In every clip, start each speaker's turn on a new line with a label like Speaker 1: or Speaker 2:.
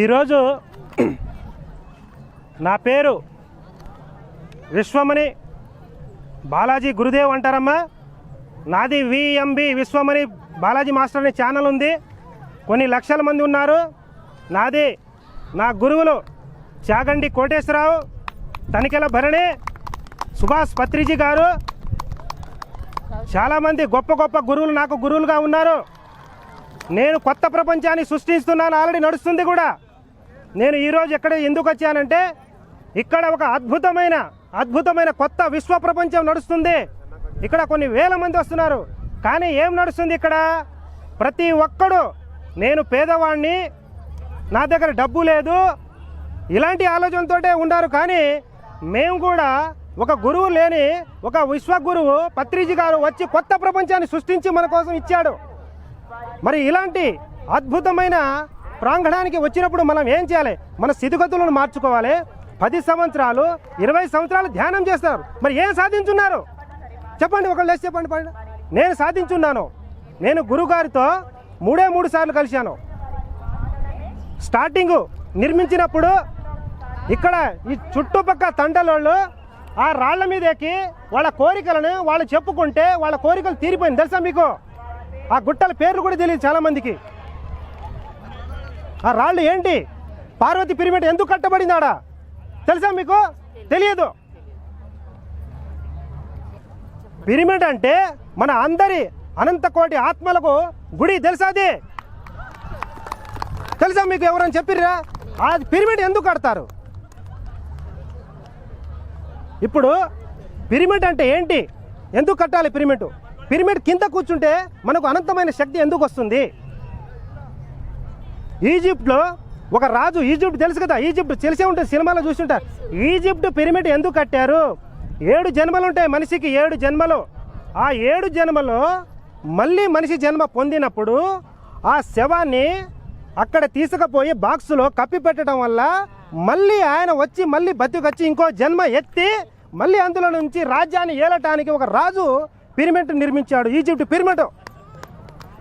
Speaker 1: ఈరోజు నా పేరు విశ్వమణి బాలాజీ గురుదేవ్ అంటారమ్మా. నాది విఎంబి విశ్వమణి బాలాజీ మాస్టర్ అనే ఛానల్ ఉంది. కొన్ని లక్షల మంది ఉన్నారు. నాది నా గురువులు చాగండి కోటేశ్వరరావు తనికెల భరణి సుభాష్ పత్రిజీ గారు. చాలామంది గొప్ప గొప్ప గురువులు నాకు గురువులుగా ఉన్నారు. నేను కొత్త ప్రపంచాన్ని సృష్టిస్తున్నాను. ఆల్రెడీ నడుస్తుంది కూడా. నేను ఈరోజు ఎక్కడ ఎందుకు వచ్చానంటే ఇక్కడ ఒక అద్భుతమైన అద్భుతమైన కొత్త విశ్వ ప్రపంచం నడుస్తుంది. ఇక్కడ కొన్ని వేల మంది వస్తున్నారు. కానీ ఏం నడుస్తుంది ఇక్కడ? ప్రతి ఒక్కడు నేను పేదవాడిని నా దగ్గర డబ్బు లేదు ఇలాంటి ఆలోచనతోటే ఉన్నారు. కానీ మేము కూడా ఒక గురువు లేని ఒక విశ్వగురువు పత్రిజీ గారు వచ్చి కొత్త ప్రపంచాన్ని సృష్టించి మన కోసం ఇచ్చాడు. మరి ఇలాంటి అద్భుతమైన ప్రాంగణానికి వచ్చినప్పుడు మనం ఏం చేయాలి? మన స్థితిగతులను మార్చుకోవాలి. పది సంవత్సరాలు ఇరవై సంవత్సరాలు ధ్యానం చేస్తారు. మరి ఏం సాధించున్నారు? చెప్పండి ఒకళ్ళు లేచి చెప్పండి పైన. నేను సాధించున్నాను. నేను గురుగారితో మూడే మూడు సార్లు కలిశాను. స్టార్టింగ్ నిర్మించినప్పుడు ఇక్కడ ఈ చుట్టుపక్కల తండలోళ్ళు ఆ రాళ్ళ మీద ఎక్కి వాళ్ళ కోరికలను వాళ్ళు చెప్పుకుంటే వాళ్ళ కోరికలు తీరిపోయింది. తెలుసా మీకు? ఆ గుట్టల పేర్లు కూడా తెలియదు చాలామందికి. ఆ రాళ్ళు ఏంటి? పార్వతి పిరిమిడ్ ఎందుకు కట్టబడింది ఆడ తెలుసా మీకు? తెలియదు. పిరిమిడ్ అంటే మన అందరి అనంత కోటి ఆత్మలకు గుడి తెలుసా అది? తెలుసా మీకు ఎవరైనా చెప్పిర్రా? ఆ పిరిమిడ్ ఎందుకు కడతారు? ఇప్పుడు పిరిమిడ్ అంటే ఏంటి? ఎందుకు కట్టాలి పిరిమిడ్? పిరిమిడ్ కింద కూర్చుంటే మనకు అనంతమైన శక్తి ఎందుకు వస్తుంది? ఈజిప్ట్లో ఒక రాజు ఈజిప్ట్ తెలుసు కదా ఈజిప్ట్ తెలిసే ఉంటుంది సినిమాలో చూస్తుంటారు ఈజిప్ట్ పిరమిడ్ ఎందుకు కట్టారు? ఏడు జన్మలు ఉంటాయి మనిషికి ఏడు జన్మలు. ఆ ఏడు జన్మలో మళ్ళీ మనిషి జన్మ పొందినప్పుడు ఆ శవాన్ని అక్కడ తీసుకుపోయి బాక్సులో కప్పి పెట్టడం వల్ల మళ్ళీ ఆయన వచ్చి మళ్ళీ బతికొచ్చి ఇంకో జన్మ ఎత్తి మళ్ళీ అందులో నుంచి రాజ్యాన్ని ఏలటానికి ఒక రాజు పిరమిడ్ నిర్మించాడు ఈజిప్ట్ పిరమిడ్.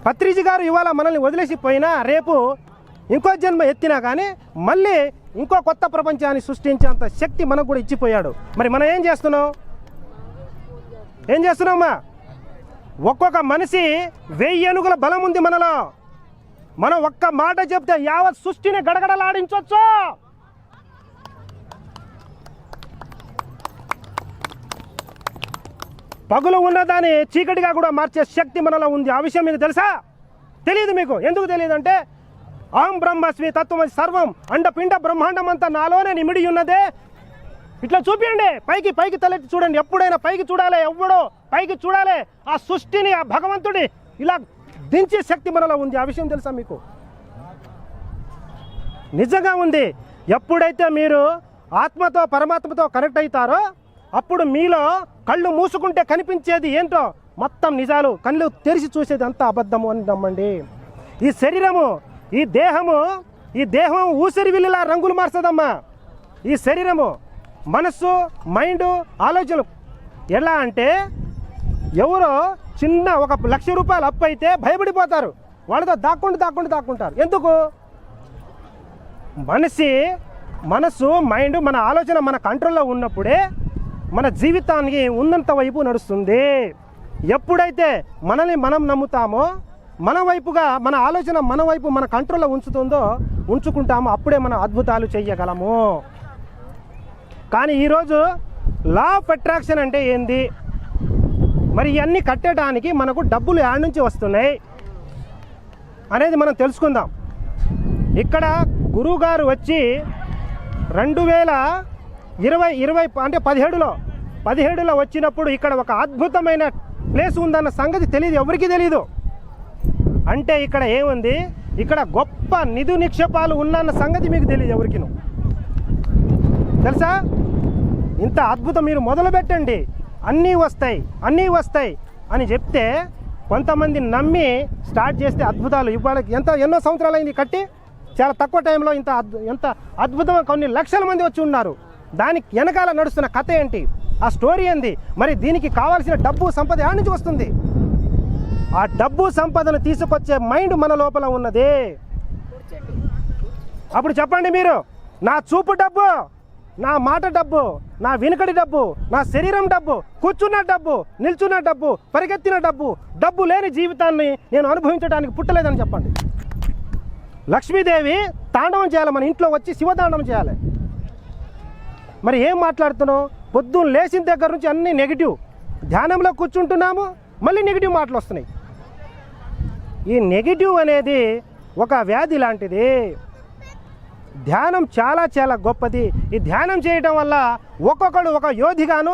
Speaker 1: పత్రిజి గారు ఇవాళ మనల్ని వదిలేసిపోయినా రేపు ఇంకో జన్మ ఎత్తినా కానీ మళ్ళీ ఇంకో కొత్త ప్రపంచాన్ని సృష్టించేంత శక్తి మనకు కూడా ఇచ్చిపోయాడు. మరి మనం ఏం చేస్తున్నాం? ఏం చేస్తున్నామా ఒక్కొక్క మనిషి వెయ్యి ఏనుగుల బలం ఉంది మనలో. మనం ఒక్క మాట చెప్తే యావత్ సృష్టిని గడగడలాడించవచ్చు పగులు ఉన్నదాన్ని చీకటిగా కూడా మార్చే శక్తి మనలో ఉంది. ఆ విషయం మీకు తెలుసా? తెలియదు మీకు. ఎందుకు తెలియదు అంటే ఆం బ్రహ్మస్మి తత్వం సర్వం అండపిండ బ్రహ్మాండం అంతా నాలోనే నిమిడి ఉన్నదే ఇట్లా చూపించండి పైకి పైకి తలెత్తి చూడండి. ఎప్పుడైనా పైకి చూడాలి? ఎవడో పైకి చూడాలి. ఆ సృష్టిని ఆ భగవంతుడి ఇలా దించే శక్తి మనలో ఉంది. ఆ విషయం తెలుసా మీకు? నిజంగా ఉంది. ఎప్పుడైతే మీరు ఆత్మతో పరమాత్మతో కనెక్ట్ అవుతారో అప్పుడు మీలో కళ్ళు మూసుకుంటే కనిపించేది ఏంటో మొత్తం నిజాలు కళ్ళు తెరిచి చూసేది అంతా అబద్ధము అని నమ్మండి. ఈ శరీరము ఈ దేహము ఈ దేహం ఊసిరి విల్లిలా రంగులు మార్చదమ్మా. ఈ శరీరము మనస్సు మైండ్ ఆలోచనలు ఎలా అంటే ఎవరో చిన్న ఒక లక్ష రూపాయలు అప్పు అయితే భయపడిపోతారు. వాళ్ళతో దాక్కుంటూ దాక్కుంటూ దాక్కుంటారు. ఎందుకు? మనిషి మనసు మైండ్ మన ఆలోచన మన కంట్రోల్లో ఉన్నప్పుడే మన జీవితానికి ఉన్నంత వైపు నడుస్తుంది. ఎప్పుడైతే మనల్ని మనం నమ్ముతామో మన వైపుగా మన ఆలోచన మన వైపు మన కంట్రోల్లో ఉంచుతుందో ఉంచుకుంటాము అప్పుడే మనం అద్భుతాలు చేయగలము కానీ ఈరోజు లా ఆఫ్ అట్రాక్షన్ అంటే ఏంది? మరి ఇవన్నీ కట్టడానికి మనకు డబ్బులు యాడ్ నుంచి వస్తున్నాయి. అనేది మనం తెలుసుకుందాం. ఇక్కడ గురువుగారు వచ్చి రెండు వేల ఇరవై ఇరవై అంటే పదిహేడులో పదిహేడులో వచ్చినప్పుడు ఇక్కడ ఒక అద్భుతమైన ప్లేస్ ఉందన్న సంగతి తెలియదు ఎవరికీ తెలియదు అంటే ఇక్కడ ఏముంది? ఇక్కడ గొప్ప నిధు నిక్షేపాలు ఉన్నన్న సంగతి మీకు తెలియదు ఎవరికిను. తెలుసా? ఇంత అద్భుతం మీరు మొదలు పెట్టండి అన్నీ వస్తాయి అన్నీ వస్తాయి అని చెప్తే కొంతమంది నమ్మి స్టార్ట్ చేస్తే అద్భుతాలు. ఇవాళ ఎంత ఎన్నో సంవత్సరాలు అయింది కట్టి? చాలా తక్కువ టైంలో ఇంత అద్భు ఎంత అద్భుతంగా కొన్ని లక్షల మంది వచ్చి ఉన్నారు. దానికి వెనకాల నడుస్తున్న కథ ఏంటి? ఆ స్టోరీ ఏంది? మరి దీనికి కావాల్సిన డబ్బు సంపద ఎక్కడి నుంచి వస్తుంది? ఆ డబ్బు సంపదను తీసుకొచ్చే మైండ్ మన లోపల ఉన్నదే. అప్పుడు చెప్పండి మీరు నా చూపు డబ్బు నా మాట డబ్బు నా వెనుకడి డబ్బు నా శరీరం డబ్బు కూర్చున్న డబ్బు నిల్చున్న డబ్బు పరిగెత్తిన డబ్బు డబ్బు లేని జీవితాన్ని నేను అనుభవించడానికి పుట్టలేదని చెప్పండి. లక్ష్మీదేవి తాండవం చేయాలి మన ఇంట్లో వచ్చి శివతాండవం చేయాలి. మరి ఏం మాట్లాడుతున్నావు? పొద్దున్న లేచిన దగ్గర నుంచి అన్ని నెగిటివ్ ధ్యానంలో కూర్చుంటున్నాము మళ్ళీ నెగిటివ్ మాటలు వస్తున్నాయి. ఈ నెగిటివ్ అనేది ఒక వ్యాధి లాంటిది. ధ్యానం చాలా చాలా గొప్పది. ఈ ధ్యానం చేయటం వల్ల ఒక్కొక్కడు ఒక యోధిగాను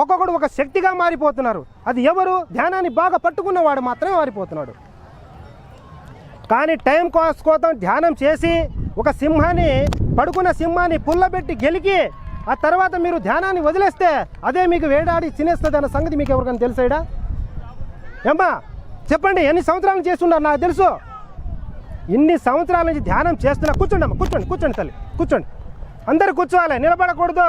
Speaker 1: ఒక్కొక్కడు ఒక శక్తిగా మారిపోతున్నారు. అది ఎవరు? ధ్యానాన్ని బాగా పట్టుకున్నవాడు మాత్రమే మారిపోతున్నాడు. కానీ టైం కాస్ కోసం ధ్యానం చేసి ఒక సింహాన్ని పడుకున్న సింహాన్ని పుల్లబెట్టి గెలికి ఆ తర్వాత మీరు ధ్యానాన్ని వదిలేస్తే అదే మీకు వేడాడి తినేస్తుంది అన్న సంగతి మీకు ఎవరికైనా తెలుసాడా ఏమ్మా? చెప్పండి ఎన్ని సంవత్సరాలు చేస్తున్నారు నాకు తెలుసు. ఇన్ని సంవత్సరాల నుంచి ధ్యానం చేస్తున్నా. కూర్చోండి అమ్మ కూర్చోండి కూర్చోండి తల్లి కూర్చోండి. అందరు కూర్చోవాలి నిలబడకూడదు.